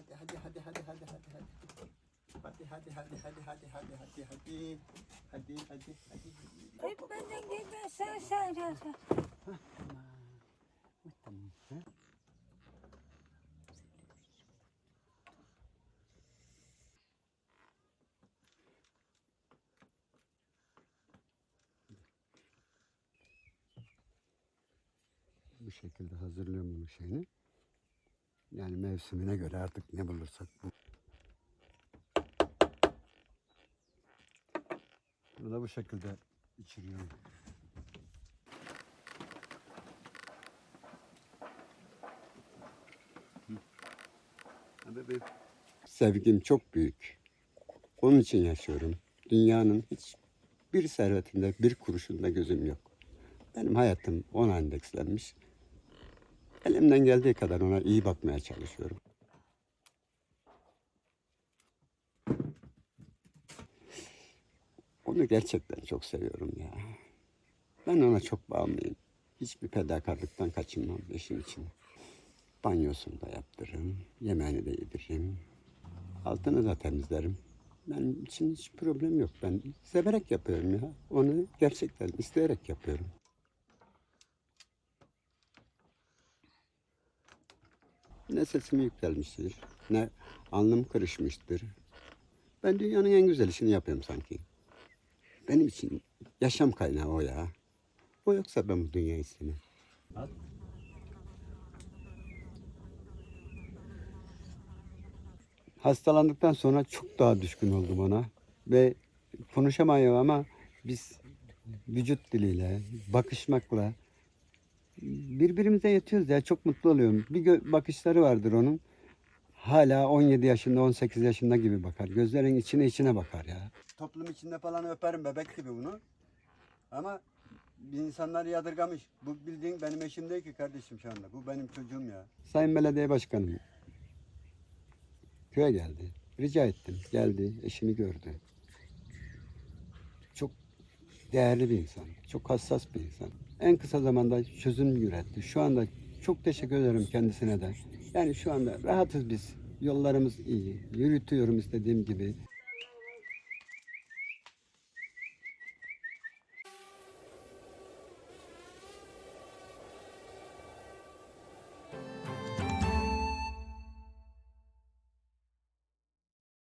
hadi hadi hadi hadi hadi hadi hadi. Hadi hadi hadi hadi hadi hadi hadi hadi. Hadi hadi hadi. Ay bana gel sen sen sen. Tamam. ha? Bu şekilde hazırlıyorum bunu şeyini. Yani mevsimine göre artık ne bulursak bu. Bunu da bu şekilde içiriyorum. Sevgim çok büyük. Onun için yaşıyorum. Dünyanın hiç bir servetinde, bir kuruşunda gözüm yok. Benim hayatım ona endekslenmiş. Elimden geldiği kadar ona iyi bakmaya çalışıyorum. Onu gerçekten çok seviyorum ya. Ben ona çok bağımlıyım. Hiçbir fedakarlıktan kaçınmam eşim için. Banyosunu da yaptırırım, yemeğini de yediririm. Altını da temizlerim. Benim için hiç problem yok. Ben severek yapıyorum ya. Onu gerçekten isteyerek yapıyorum. Ne sesim yükselmiştir, ne alnım kırışmıştır. Ben dünyanın en güzel işini yapıyorum sanki. Benim için yaşam kaynağı o ya. O yoksa ben bu dünya istemem. Hastalandıktan sonra çok daha düşkün oldum ona. Ve konuşamıyor ama biz vücut diliyle, bakışmakla birbirimize yetiyoruz ya. Çok mutlu oluyorum. Bir bakışları vardır onun. Hala 17 yaşında, 18 yaşında gibi bakar. Gözlerin içine içine bakar ya. Toplum içinde falan öperim bebek gibi bunu. Ama insanlar yadırgamış. Bu bildiğin benim eşim değil ki kardeşim şu anda. Bu benim çocuğum ya. Sayın Belediye Başkanım, köye geldi. Rica ettim. Geldi, eşimi gördü. Çok değerli bir insan. Çok hassas bir insan. En kısa zamanda çözüm üretti. Şu anda çok teşekkür ederim kendisine de. Yani şu anda rahatız biz. Yollarımız iyi. Yürütüyorum istediğim gibi.